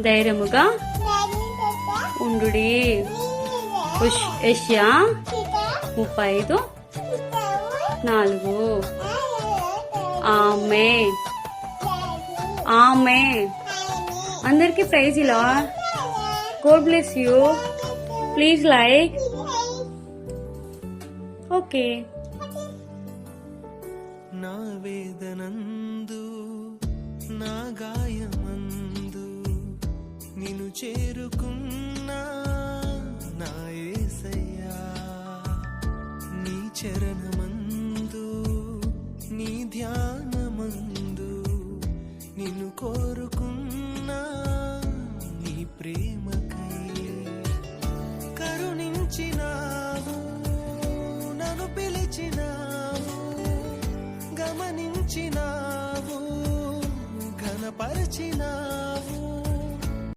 ధైర్యముగా ఉండుడి. ఉష్ యష్యా ముప్పై ఐదు నాలుగు. ఆమె. ఆమె. అందరికి ప్రైజ్ ఇలా. God bless you. Please like. Okay. నా వేదనందు నా గాయ చేరుకున్నా నా ఏసయ్యా నీ చరణమందు నీ ధ్యానమందు నిన్ను కోరుకున్నా నీ ప్రేమకై కరుణించినావు నన్ను పిలిచినావు గమనించినావు ఘనపరిచినా